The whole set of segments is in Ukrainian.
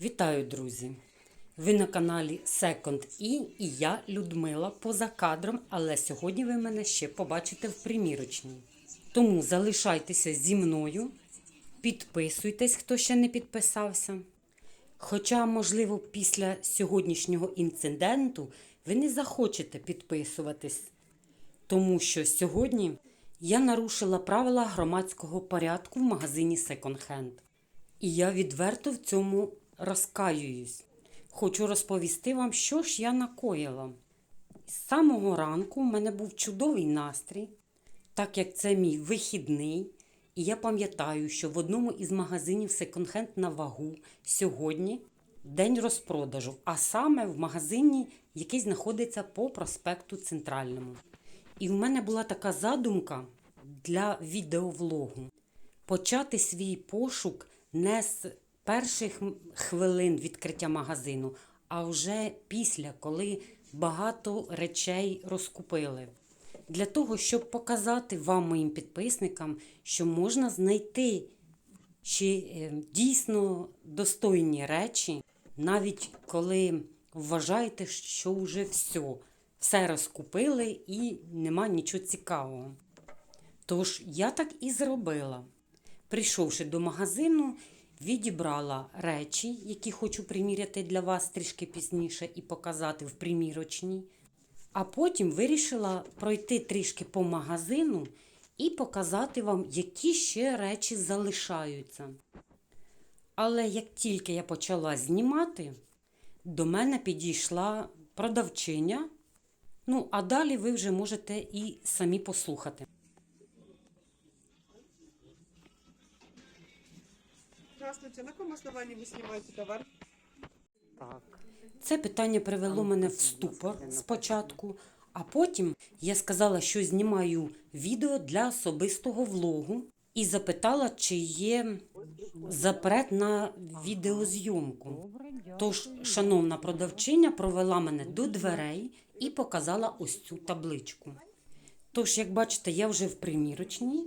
Вітаю, друзі! Ви на каналі Second In і я Людмила поза кадром, але сьогодні ви мене ще побачите в примірочній. Тому залишайтеся зі мною, підписуйтесь, хто ще не підписався. Хоча, можливо, після сьогоднішнього інциденту ви не захочете підписуватись, тому що сьогодні я нарушила правила громадського порядку в магазині Second Hand. І я відверто в цьому розкаююсь. Хочу розповісти вам, що ж я накоїла. З самого ранку в мене був чудовий настрій, так як це мій вихідний. І я пам'ятаю, що в одному із магазинів секонд-хенд на вагу сьогодні день розпродажу, а саме в магазині, який знаходиться по проспекту Центральному. І в мене була така задумка для відеовлогу почати свій пошук не з перших хвилин відкриття магазину, а вже після, коли багато речей розкупили. Для того, щоб показати вам, моїм підписникам, що можна знайти ще е, дійсно достойні речі, навіть коли вважаєте, що вже все, все розкупили і нема нічого цікавого. Тож я так і зробила. Прийшовши до магазину, відібрала речі, які хочу приміряти для вас трішки пізніше і показати в примірочній. А потім вирішила пройти трішки по магазину і показати вам, які ще речі залишаються. Але як тільки я почала знімати, до мене підійшла продавчиня. Ну, а далі ви вже можете і самі послухати. Здравствуйте, на каком основании вы снимаете товар? Це питання привело мене в ступор спочатку, а потім я сказала, що знімаю відео для особистого влогу і запитала, чи є запрет на відеозйомку. Тож, шановна продавчиня провела мене до дверей і показала ось цю табличку. Тож, як бачите, я вже в примірочній.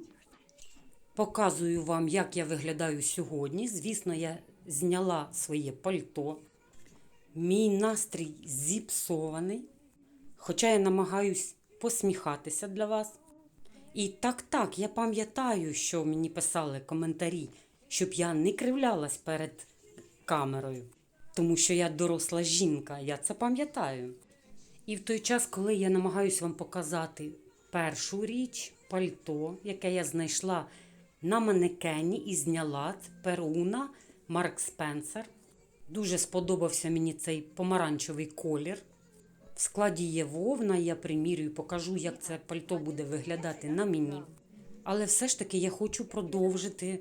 Показую вам, як я виглядаю сьогодні. Звісно, я зняла своє пальто. Мій настрій зіпсований, хоча я намагаюсь посміхатися для вас. І так, так, я пам'ятаю, що мені писали коментарі, щоб я не кривлялась перед камерою, тому що я доросла жінка, я це пам'ятаю. І в той час, коли я намагаюсь вам показати першу річ, пальто, яке я знайшла на манекені і зняла перуна Марк Спенсер. Дуже сподобався мені цей помаранчевий колір. В складі є вовна, я примірюю, покажу, як це пальто буде виглядати на мені. Але все ж таки я хочу продовжити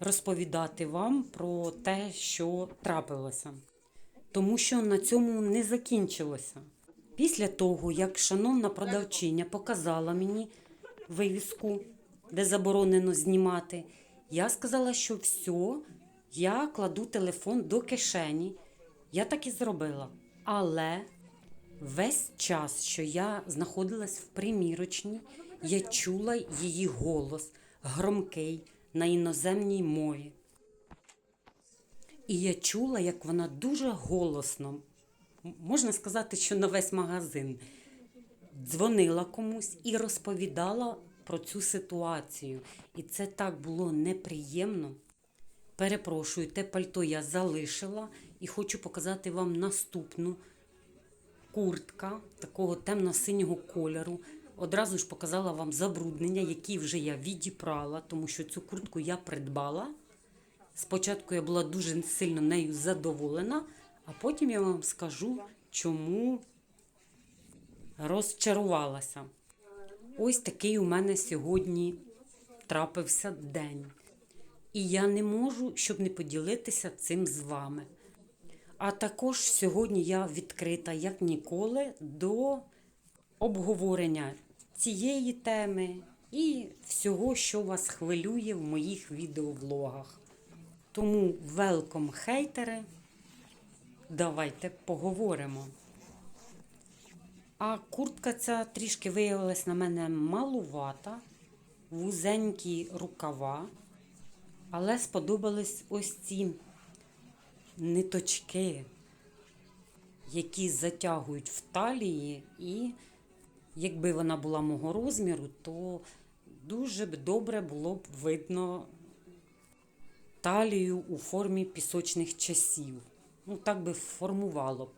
розповідати вам про те, що трапилося. Тому що на цьому не закінчилося. Після того, як шановна продавчиня показала мені вивіску, де заборонено знімати, я сказала, що все, я кладу телефон до кишені. Я так і зробила. Але весь час, що я знаходилась в примірочній, я чула її голос громкий на іноземній мові. І я чула, як вона дуже голосно, можна сказати, що на весь магазин, дзвонила комусь і розповідала про цю ситуацію. І це так було неприємно. Перепрошую, те пальто я залишила і хочу показати вам наступну куртка такого темно-синього кольору. Одразу ж показала вам забруднення, які вже я відіпрала, тому що цю куртку я придбала. Спочатку я була дуже сильно нею задоволена, а потім я вам скажу, чому розчарувалася. Ось такий у мене сьогодні трапився день. І я не можу, щоб не поділитися цим з вами. А також сьогодні я відкрита, як ніколи, до обговорення цієї теми і всього, що вас хвилює в моїх відеовлогах. Тому велком, хейтери. Давайте поговоримо. А куртка ця трішки виявилась на мене малувата, вузенькі рукава, але сподобались ось ці ниточки, які затягують в талії, і якби вона була мого розміру, то дуже б добре було б видно талію у формі пісочних часів. Ну, так би формувало б.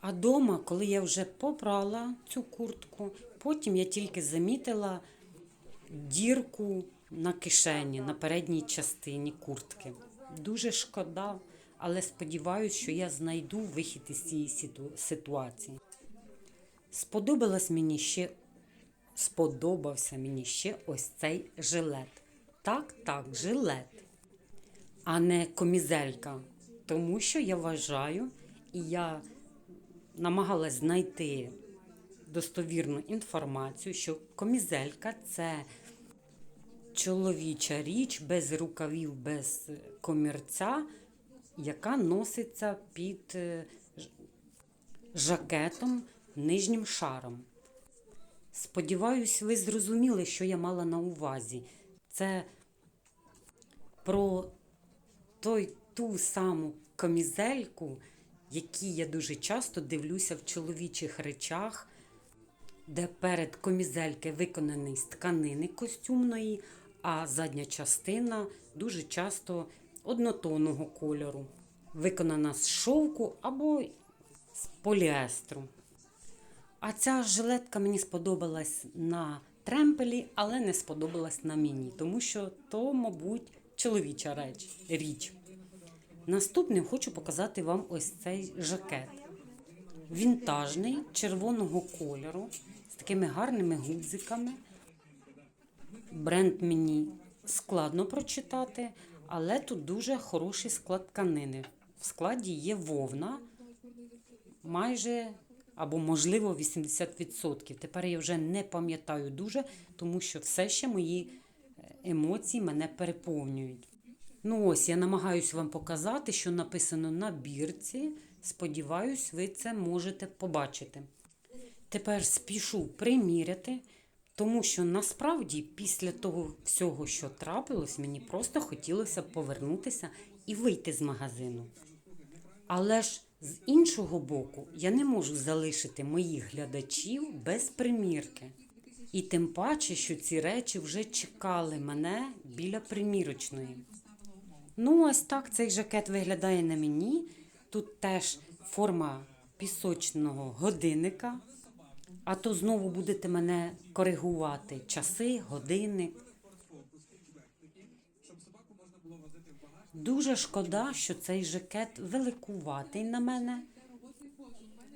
А дома, коли я вже попрала цю куртку, потім я тільки замітила дірку на кишені, на передній частині куртки. Дуже шкода, але сподіваюся, що я знайду вихід із цієї ситуації. Сподобалось мені ще, сподобався мені ще ось цей жилет. Так, так, жилет, а не комізелька. Тому що я вважаю, і я намагалась знайти достовірну інформацію, що комізелька це чоловіча річ без рукавів, без комірця, яка носиться під е, жакетом нижнім шаром. Сподіваюсь, ви зрозуміли, що я мала на увазі. Це про той, ту саму комізельку, які я дуже часто дивлюся в чоловічих речах, де перед комізельки виконаний з тканини костюмної, а задня частина дуже часто однотонного кольору, виконана з шовку або з поліестру. А ця жилетка мені сподобалась на тремпелі, але не сподобалась на мені, тому що то, мабуть, чоловіча реч, річ. Наступним хочу показати вам ось цей жакет. Вінтажний, червоного кольору, з такими гарними гудзиками. Бренд мені складно прочитати, але тут дуже хороший склад тканини. В складі є вовна, майже або, можливо, 80%. Тепер я вже не пам'ятаю дуже, тому що все ще мої е, емоції мене переповнюють. Ну ось я намагаюся вам показати, що написано на бірці. Сподіваюсь, ви це можете побачити. Тепер спішу приміряти, тому що насправді після того всього, що трапилось, мені просто хотілося повернутися і вийти з магазину. Але ж з іншого боку, я не можу залишити моїх глядачів без примірки. І тим паче, що ці речі вже чекали мене біля примірочної. Ну, ось так цей жакет виглядає на мені. Тут теж форма пісочного годинника. А то знову будете мене коригувати часи, годинник. Дуже шкода, що цей жакет великуватий на мене.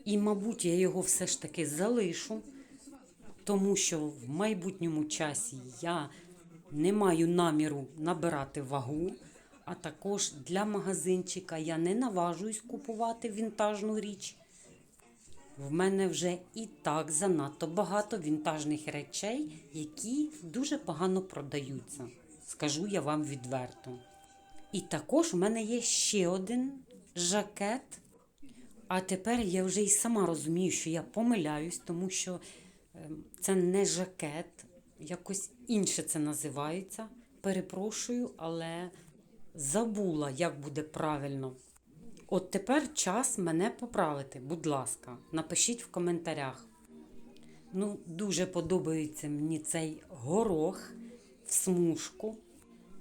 І, мабуть, я його все ж таки залишу, тому що в майбутньому часі я не маю наміру набирати вагу, а також для магазинчика я не наважуюсь купувати вінтажну річ. В мене вже і так занадто багато вінтажних речей, які дуже погано продаються. Скажу я вам відверто. І також у мене є ще один жакет. А тепер я вже й сама розумію, що я помиляюсь, тому що ем, це не жакет, якось інше це називається. Перепрошую, але забула, як буде правильно. От тепер час мене поправити, будь ласка, напишіть в коментарях. Ну, дуже подобається мені цей горох в смужку.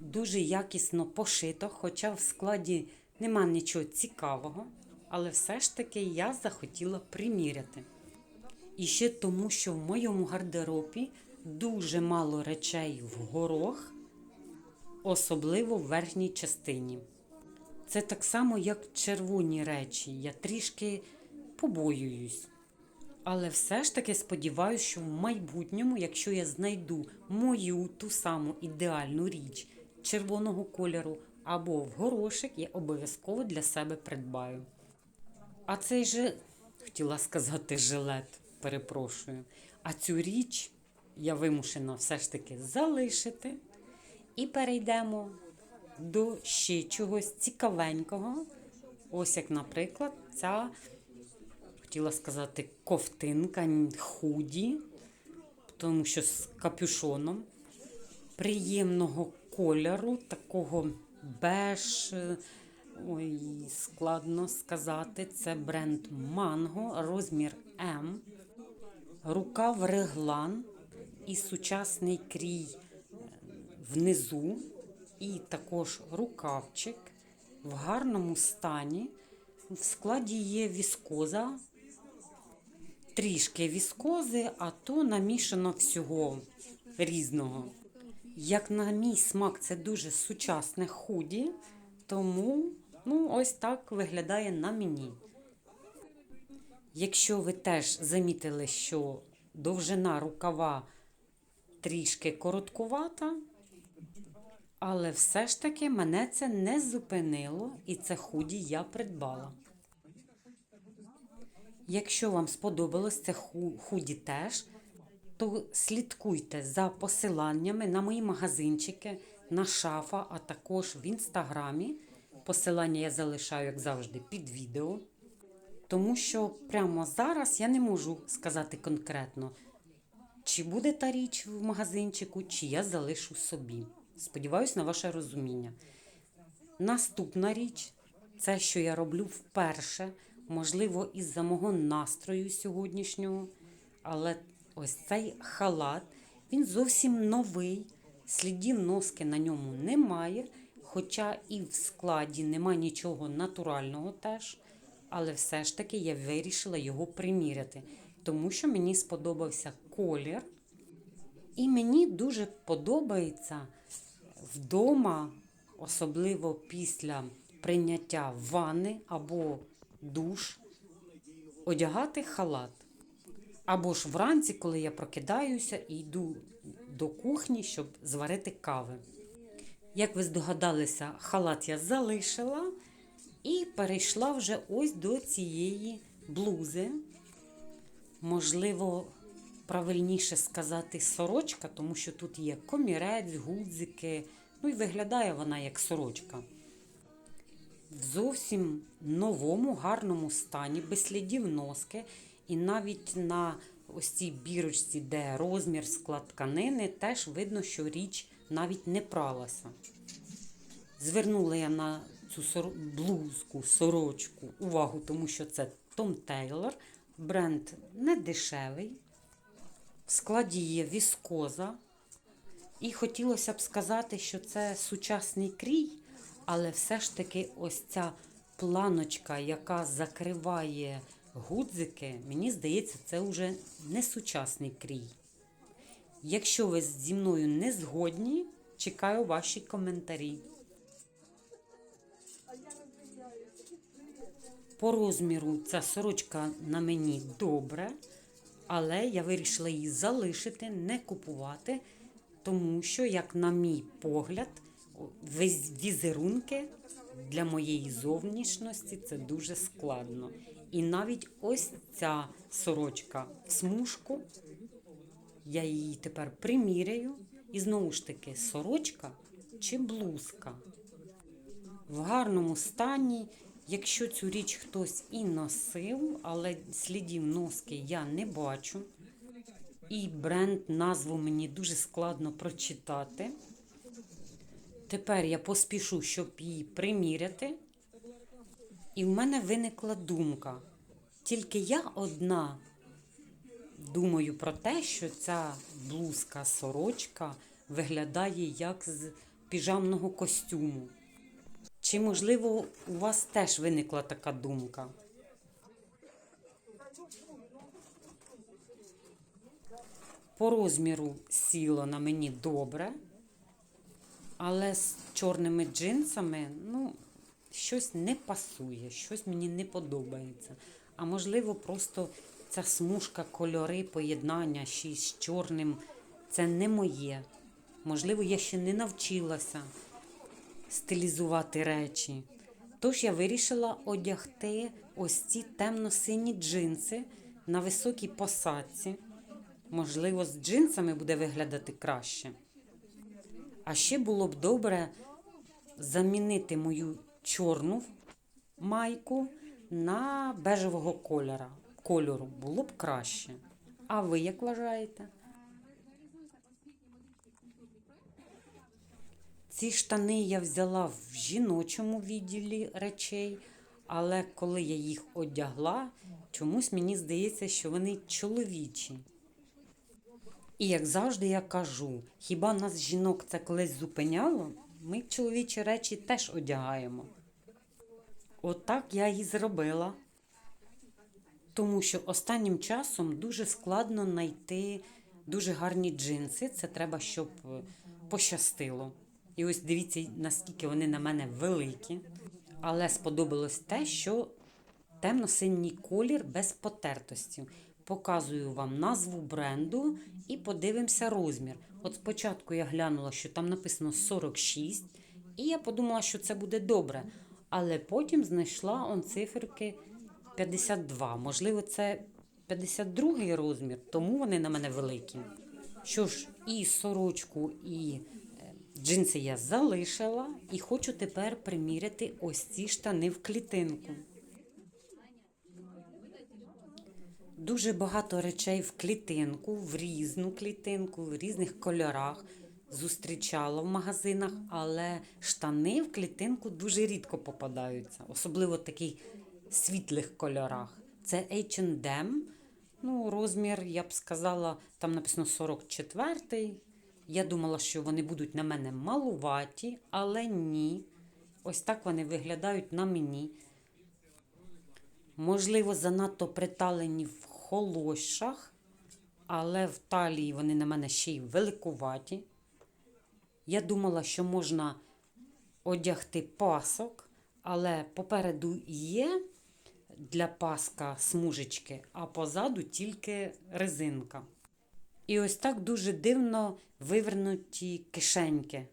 Дуже якісно пошито, хоча в складі нема нічого цікавого, але все ж таки я захотіла приміряти. І ще тому, що в моєму гардеробі дуже мало речей в горох, особливо в верхній частині. Це так само, як червоні речі. Я трішки побоююсь. Але все ж таки сподіваюся, що в майбутньому, якщо я знайду мою ту саму ідеальну річ червоного кольору або в горошик, я обов'язково для себе придбаю. А цей же, хотіла сказати, жилет, перепрошую. А цю річ я вимушена все ж таки залишити. І перейдемо до ще чогось цікавенького. Ось як, наприклад, ця, хотіла сказати, ковтинка худі, тому що з капюшоном приємного кольору, такого беж, Ой, складно сказати. Це бренд Манго, розмір М, рукав реглан і сучасний крій внизу, і також рукавчик в гарному стані. В складі є віскоза, трішки віскози, а то намішано всього різного. Як на мій смак, це дуже сучасне худі, тому ну, ось так виглядає на мені. Якщо ви теж замітили, що довжина рукава трішки короткувата, але все ж таки мене це не зупинило, і це худі я придбала. Якщо вам сподобалось це худі теж, то слідкуйте за посиланнями на мої магазинчики, на шафа, а також в інстаграмі. Посилання я залишаю, як завжди, під відео. Тому що прямо зараз я не можу сказати конкретно, чи буде та річ в магазинчику, чи я залишу собі. Сподіваюсь на ваше розуміння. Наступна річ це, що я роблю вперше, можливо, із-за мого настрою сьогоднішнього. Але ось цей халат, він зовсім новий, слідів носки на ньому немає, хоча і в складі немає нічого натурального теж. Але все ж таки я вирішила його приміряти, тому що мені сподобався колір. І мені дуже подобається вдома, особливо після прийняття ванни або душ, одягати халат. Або ж вранці, коли я прокидаюся і йду до кухні, щоб зварити кави. Як ви здогадалися, халат я залишила і перейшла вже ось до цієї блузи. Можливо, правильніше сказати сорочка, тому що тут є комірець, гудзики. Ну і виглядає вона як сорочка. В зовсім новому, гарному стані, без слідів носки. І навіть на ось цій бірочці, де розмір склад тканини, теж видно, що річ навіть не пралася. Звернула я на цю сор- блузку, сорочку увагу, тому що це Том Тейлор, бренд не дешевий. В складі є віскоза. І хотілося б сказати, що це сучасний крій, але все ж таки ось ця планочка, яка закриває гудзики, мені здається, це вже не сучасний крій. Якщо ви зі мною не згодні, чекаю ваші коментарі. По розміру ця сорочка на мені добре, але я вирішила її залишити, не купувати, тому що, як на мій погляд, візерунки для моєї зовнішності це дуже складно. І навіть ось ця сорочка в смужку, я її тепер приміряю, і знову ж таки сорочка чи блузка в гарному стані. Якщо цю річ хтось і носив, але слідів носки я не бачу. І бренд назву мені дуже складно прочитати. Тепер я поспішу, щоб її приміряти. І в мене виникла думка. Тільки я одна думаю про те, що ця блузка сорочка виглядає як з піжамного костюму. Чи, можливо, у вас теж виникла така думка? По розміру сіло на мені добре, але з чорними джинсами, ну, щось не пасує, щось мені не подобається. А можливо, просто ця смужка, кольори, поєднання ще з чорним це не моє. Можливо, я ще не навчилася стилізувати речі. Тож я вирішила одягти ось ці темно-сині джинси на високій посадці. Можливо, з джинсами буде виглядати краще. А ще було б добре замінити мою чорну майку на бежевого кольора. кольору. Було б краще. А ви як вважаєте? Ці штани я взяла в жіночому відділі речей, але коли я їх одягла, чомусь мені здається, що вони чоловічі. І як завжди я кажу, хіба нас жінок це колись зупиняло? Ми чоловічі речі теж одягаємо. Отак я і зробила. Тому що останнім часом дуже складно знайти дуже гарні джинси. Це треба, щоб е, пощастило. І ось дивіться, наскільки вони на мене великі. Але сподобалось те, що темно-синій колір без потертості. Показую вам назву бренду і подивимося розмір. От спочатку я глянула, що там написано 46, і я подумала, що це буде добре. Але потім знайшла он циферки 52. Можливо, це 52 розмір, тому вони на мене великі. Що ж, і сорочку, і е, джинси я залишила, і хочу тепер приміряти ось ці штани в клітинку. Дуже багато речей в клітинку, в різну клітинку, в різних кольорах зустрічала в магазинах, але штани в клітинку дуже рідко попадаються, особливо в таких світлих кольорах. Це H&M, ну, розмір, я б сказала, там написано 44. Я думала, що вони будуть на мене малуваті, але ні. Ось так вони виглядають на мені. Можливо, занадто приталені в холощах, але в талії вони на мене ще й великуваті. Я думала, що можна одягти пасок, але попереду є для паска смужечки, а позаду тільки резинка. І ось так дуже дивно вивернуті кишеньки.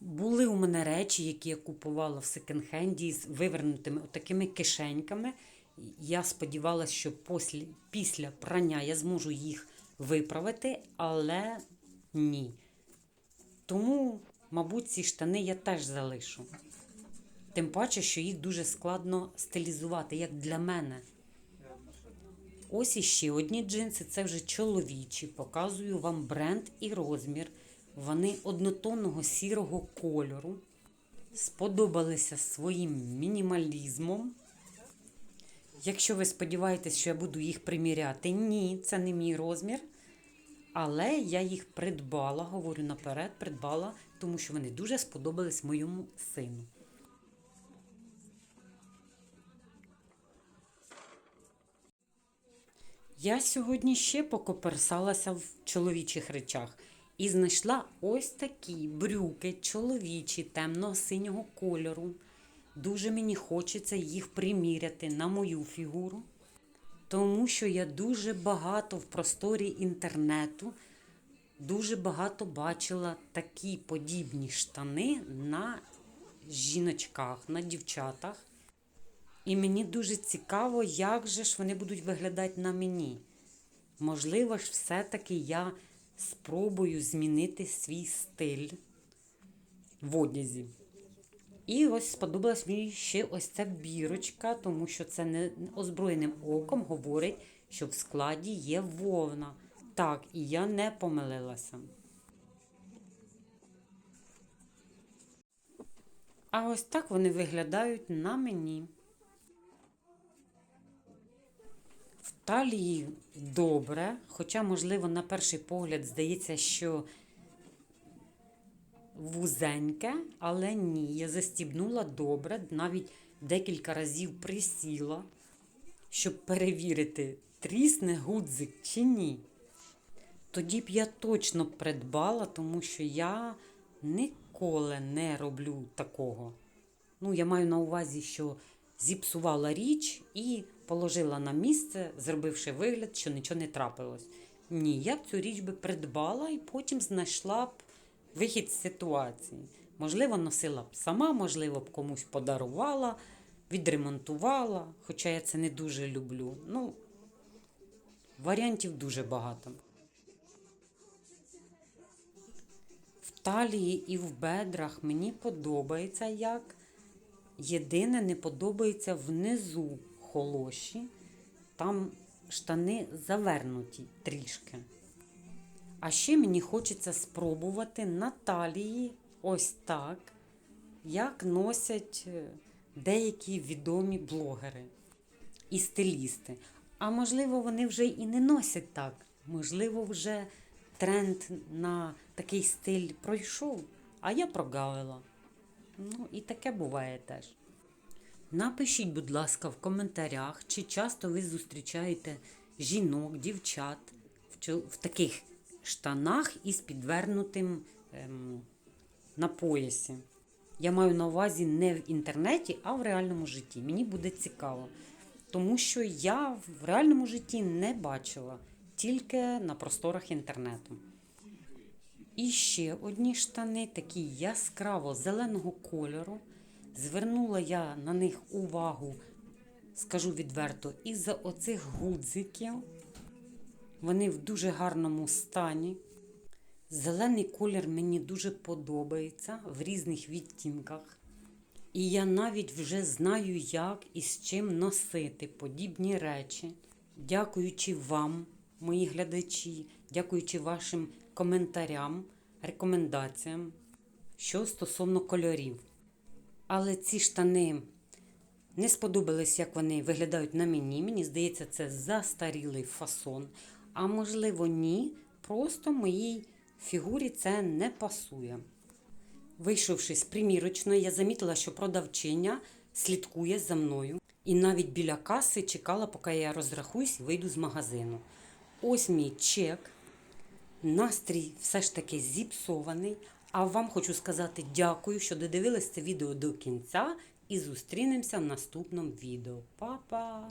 Були у мене речі, які я купувала в секонд-хенді з вивернутими такими кишеньками. Я сподівалася, що після, прання я зможу їх виправити, але ні. Тому, мабуть, ці штани я теж залишу. Тим паче, що їх дуже складно стилізувати, як для мене. Ось іще одні джинси, це вже чоловічі. Показую вам бренд і розмір. Вони однотонного сірого кольору. Сподобалися своїм мінімалізмом. Якщо ви сподіваєтесь, що я буду їх приміряти, ні, це не мій розмір. Але я їх придбала, говорю наперед, придбала, тому що вони дуже сподобались моєму сину. Я сьогодні ще покоперсалася в чоловічих речах і знайшла ось такі брюки чоловічі темно-синього кольору. Дуже мені хочеться їх приміряти на мою фігуру, тому що я дуже багато в просторі інтернету, дуже багато бачила такі подібні штани на жіночках, на дівчатах. І мені дуже цікаво, як же ж вони будуть виглядати на мені. Можливо ж, все-таки я спробую змінити свій стиль в одязі. І ось сподобалась мені ще ось ця бірочка, тому що це не озброєним оком говорить, що в складі є вовна. Так, і я не помилилася. А ось так вони виглядають на мені. В талії добре, хоча, можливо, на перший погляд здається, що вузеньке, але ні, я застібнула добре, навіть декілька разів присіла, щоб перевірити, трісне гудзик чи ні. Тоді б я точно придбала, тому що я ніколи не роблю такого. Ну, я маю на увазі, що зіпсувала річ і положила на місце, зробивши вигляд, що нічого не трапилось. Ні, я б цю річ би придбала і потім знайшла б вихід з ситуації. Можливо, носила б сама, можливо, б комусь подарувала, відремонтувала, хоча я це не дуже люблю. Ну, варіантів дуже багато. В талії і в бедрах мені подобається як. Єдине не подобається внизу холоші. Там штани завернуті трішки. А ще мені хочеться спробувати на талії ось так, як носять е, деякі відомі блогери і стилісти. А можливо, вони вже і не носять так. Можливо, вже тренд на такий стиль пройшов, а я прогавила. Ну, і таке буває теж. Напишіть, будь ласка, в коментарях, чи часто ви зустрічаєте жінок, дівчат в таких штанах із підвернутим ем, на поясі. Я маю на увазі не в інтернеті, а в реальному житті. Мені буде цікаво. Тому що я в реальному житті не бачила, тільки на просторах інтернету. І ще одні штани, такі яскраво зеленого кольору. Звернула я на них увагу, скажу відверто, із-за оцих гудзиків. Вони в дуже гарному стані. Зелений колір мені дуже подобається в різних відтінках. І я навіть вже знаю, як і з чим носити подібні речі. Дякуючи вам, мої глядачі, дякуючи вашим коментарям, рекомендаціям, що стосовно кольорів. Але ці штани не сподобались, як вони виглядають на мені. Мені здається, це застарілий фасон. А можливо, ні. Просто моїй фігурі це не пасує. Вийшовши з примірочної, я замітила, що продавчиня слідкує за мною. І навіть біля каси чекала, поки я розрахуюсь і вийду з магазину. Ось мій чек. Настрій все ж таки зіпсований. А вам хочу сказати дякую, що додивились це відео до кінця і зустрінемося в наступному відео. Па-па!